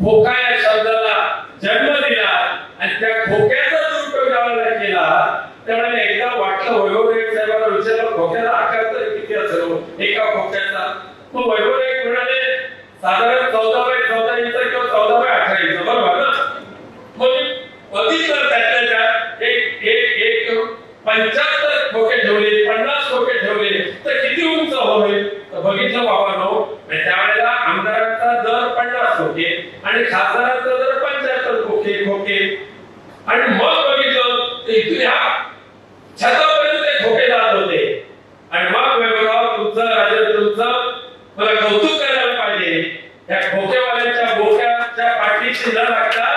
खोका या शब्दाला जन्म दिला आणि त्या खोक्याचा दुरुपयोग ज्यावेळेला केला त्यावेळेला एकदा वाटलं वैभव नाईक साहेबांना विचारलं खोक्याचा आकार तर किती असेल हो? एका खोक्याचा? मग वैभव नाईक म्हणाले साधारण चौदा बाय चौदा इंच किंवा चौदा बाय अठरा इंच बरोबर ना? मग मी बघितलं त्यातल्या एक एक एक पंच्याहत्तर खोके ठेवले पन्नास खोके ठेवले तर किती उंच होईल तर बघितलं बाबांनो आणि त्यावेळेला आमदारांचा दर पन्नास खोके आणि खासदारांचा जर पंचायत खोके खोके. आणि मग बघितलं तर इथून ह्या छतापर्यंत ते खोके जात होते. आणि मग वैभवराव तुमचं राजा तुमचं मला कौतुक करायला पाहिजे. त्या खोकेवाल्यांच्या बोक्याच्या पाठीशी न लागता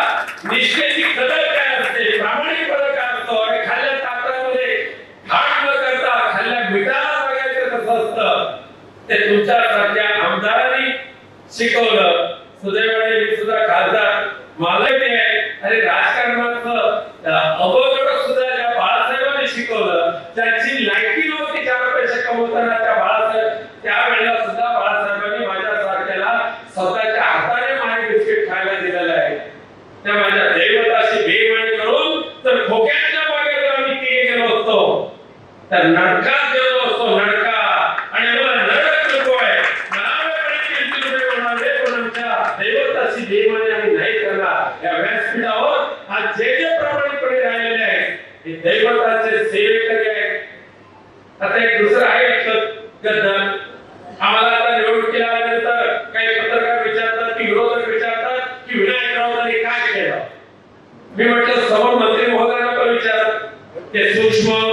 निष्ठेची कदर काय असते? प्रामाणिकपणा काय असतो? आणि खाल्ल्या ताकदामध्ये घाट न करता खाल्ल्या मिठाला बघायचं कसं असतं? ते तुमच्यासारख्या आमदारांनी शिकवलं सुदैवाने मी सुद्धा खासदार मला ते आहे आणि राजकारणाचं अवघड सुद्धा ज्या बाळासाहेबांनी शिकवलं त्याची लायकी नव्हती चार पैसे कमवताना त्या बाळासाहेब त्यावेळेला सुद्धा बाळासाहेबांनी माझ्या सारख्याला स्वतःच्या हाताने माय बिस्किट खायला दिलेलं आहे त्या माझ्या दैवताशी बेमानी करून तर खोक्याच्या बागेत आम्ही तिघे गेलो असतो तर नरकात गेलो असतो नरका. आणि मला नरक नको आहे. पण आमच्या दैवताशी आम्ही नाही करणार. या व्यासपीठावर आज जे जे प्रामाणिकपणे राहिलेले आहेत दैवताचे सेवेकरी आहेत. आता एक दुसरं आहे गद्दार. आम्हाला आता निवडणुकीला आल्यानंतर काही पत्रकार विचारतात की विरोधक विचारतात की विनायक राऊतांनी काय केलं? मी म्हटलं समोर मंत्री महोदयांना पण विचार. ते सूक्ष्म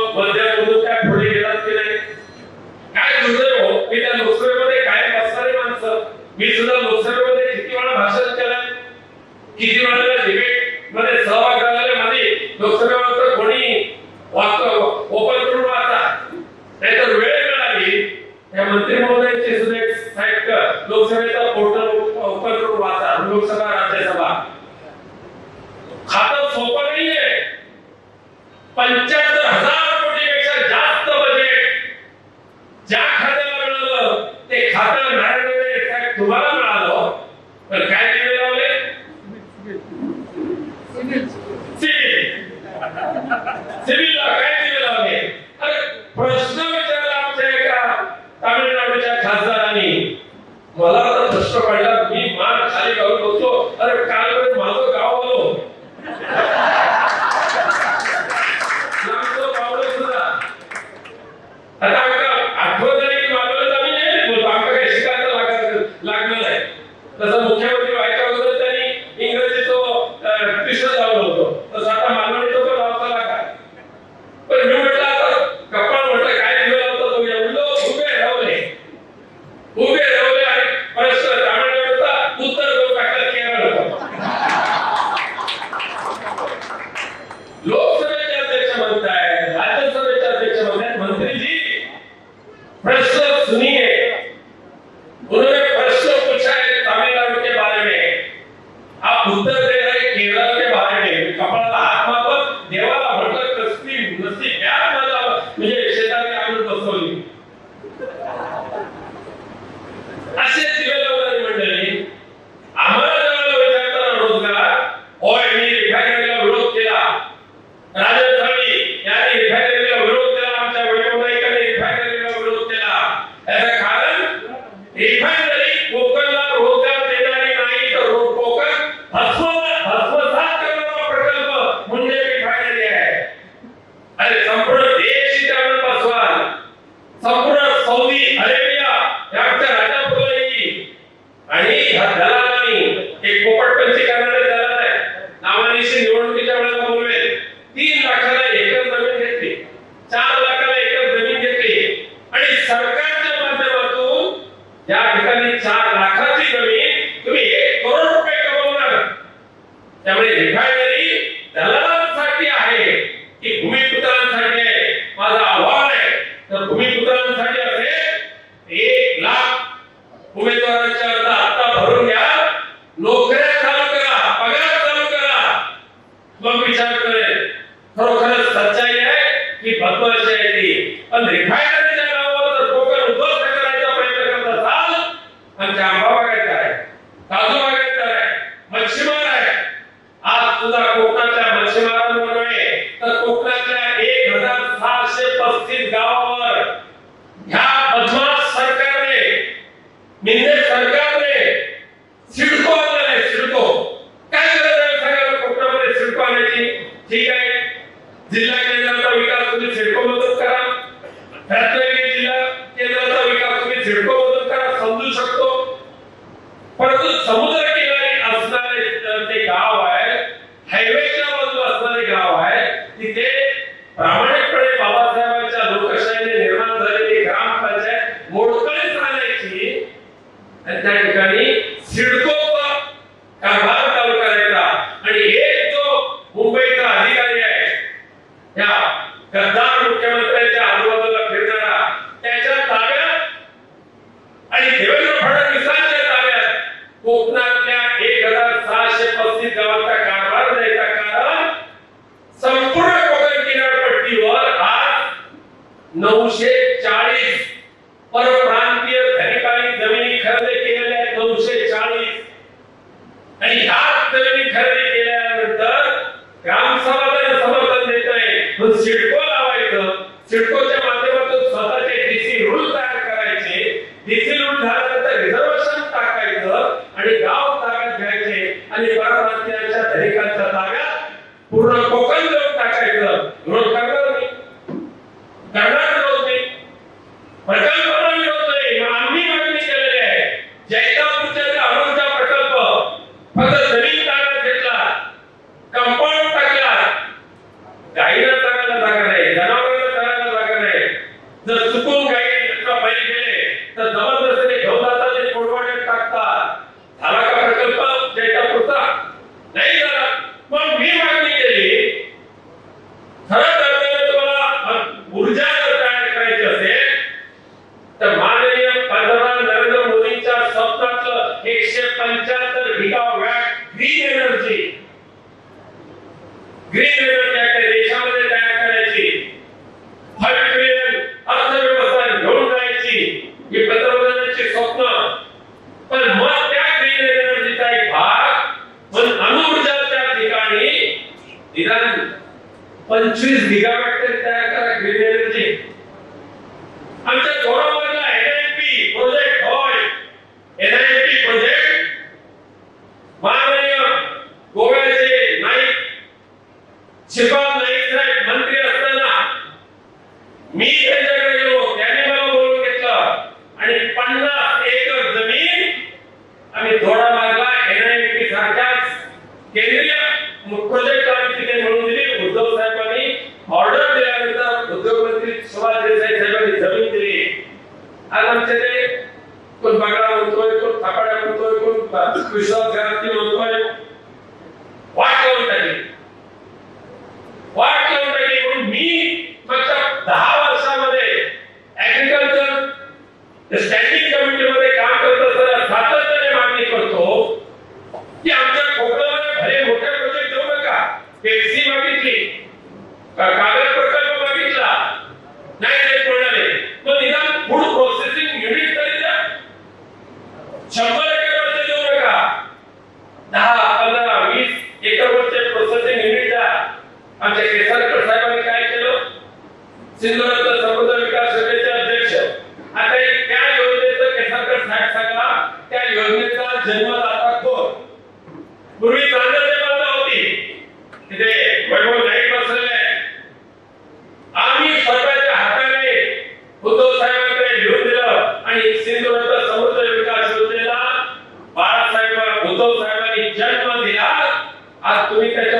Vanessa, ela vai ट्युशन लावलं होतं. तसं आता मालवणी तो पण लावता लागा पण मी म्हटलं आता गप्पा म्हटलं काय दिवे लावतो तो? एवढं उभे राहले उभे राहले आणि प्रश्न तामिळनाडूचा उत्तर देऊ टाकलं केरळ लोकसभेचे अध्यक्ष म्हणताय Hacer उदाहरणासाठी आपले एक लाख उमेदवाराच्या ठीक आहे. जिल्हा केंद्राचा विकास तुम्ही झेडको मदत करा. रत्नागिरी जिल्हा केंद्राचा विकास तुम्ही झेडको मदत करा समजू शकतो. परंतु समुद्र किनारी असणारे ते गाव आहे हायवेच्या बाजूला असणारे गाव आहे तिथे प्रामाणिकपणे बाबासाहेबांच्या लोकशाहीने निर्माण झालेली ग्रामपंचायत मोडकळीच राहण्याची आणि त्या ठिकाणी सिडकोचा कारभार चालू करायचा आणि एक जो मुंबईचा अधिकारी आहे त्या गद्दार मुख्यमंत्र्यांच्या आजूबाजूला फिरणारा त्याच्या ताब्यात आणि देवेंद्र फडणवीसांच्या ताब्यात कोकणातल्या एक हजार सहाशे पस्तीस गावांचा कारभार द्यायचा कारण संपूर्ण कोकण किनारपट्टीवर आज नऊशे चाळीस परप्रांतीय धनिकांनी जमिनी खरेदी केलेल्या आहेत नऊशे चाळीस. आणि ह्याच जमिनी खरेदी केल्यानंतर ग्रामसभा समर्थन देत आहे. पण सिडको लावायचं. सिडको माध्यमातून स्वतःचे डीसी रूल तयार करायचे डीसी रूल झाल्यानंतर रिझर्वेशन टाकायचं आणि गाव ताब्यात घ्यायचे आणि परप्रांतीयांच्या धनिकांच्या ताब्यात पूर्ण कोकण देऊन टाकायचं विरोध करणार नाही करणार विरोध नाही प्रकल्पाला विरोध नाही मग आम्ही मागणी केलेली आहे जैतापूरच्या त्या अरुणचा प्रकल्प फक्त जमीन ताब्यात घेतला कंपाऊंड टाकला गाईला चालायला जागा नाही जनावरांना चालायला जागा नाही जर चुकून गाईला बैल गेले तर जबरदस्तीने घेऊन जातात आणि कोडवाड्यात टाकतात झाला का प्रकल्प जैतापूरचा नाही झाला पण मी मागणी केली खरं तर त्याला तुम्हाला ऊर्जा जर तयार करायची असेल तर माननीय पंतप्रधान नरेंद्र मोदींच्या स्वप्नातलं एकशे पंच्याहत्तर gigawatt green energy green energy आपल्या देशामध्ये तयार करायची. फाईव्ह ट्रिलियन अर्थव्यवस्था घेऊन जायची. ही पंतप्रधानांची स्वप्न. पण मग त्या ग्रीन एनर्जीचा एक भाग पण अणुऊर्जाच्या ठिकाणी निदान पंचवीस गिगावॅट तयार करा ग्रीन एनर्जी आमच्या गोरावरला एनआयपी प्रोजेक्ट होय एनआयपी प्रोजेक्ट माननीय गोव्याचे नाईक शिपाल नाईक साहेब मंत्री असताना मी त्यांच्याकडे गेलो त्यांनी मला बोलून घेतलं आणि पन्नास एकर जमीन आम्ही थोडा मागला एनआयपी सारख्याच केंद्रीय प्रोजेक्ट आम्ही तिथे मिळवून दिली उद्धव साहेबांनी ऑर्डर दिल्यानंतर उद्योगमंत्री सुभाष देसाई साहेबांनी जमीन दिली आज आमच्या ते कोण बागडा म्हणतोय कोण थापाड्या म्हणतोय कोण विश्वास घराती म्हणतोय वाट लावून टाकली. वाट लावून टाकली. म्हणून मी फक्त दहा वर्षामध्ये ऍग्रिकल्चर स्टँडिंग कमिटीमध्ये काम करत असताना सातत्याने मागणी करतो की आमच्या कोकणामध्ये भले मोठे प्रोजेक्ट देऊ नका. पेप्सी मागितली. कागदपत्र कागद प्रकल्प मागितला नाही देत म्हणाले तो निदान फूड प्रोसेसिंग युनिट तरी द्या शंभर एकरवरचे देऊ नका दहा पंधरा वीस एकरवरचे प्रोसेसिंग युनिट द्या आमच्या केसरकर साहेबांनी काय केलं? सिंधुदुर्ग समृद्ध विकास सभेचे अध्यक्ष. आता एक त्या योजनेचं केसरकर साहेब सांगा त्या योजनेचा जन्मदाता कोण? पूर्वी चांदते बांधा होती. तिथे वैभव नाईक बसलेले आम्ही स्वतःच्या हाताने उद्धव साहेबांकडे लिहून दिलं आणि सिंधुदुर्ग समृद्ध विकास योजनेला बाळासाहेब उद्धव साहेबांनी जन्म दिला. आज तुम्ही त्याच्या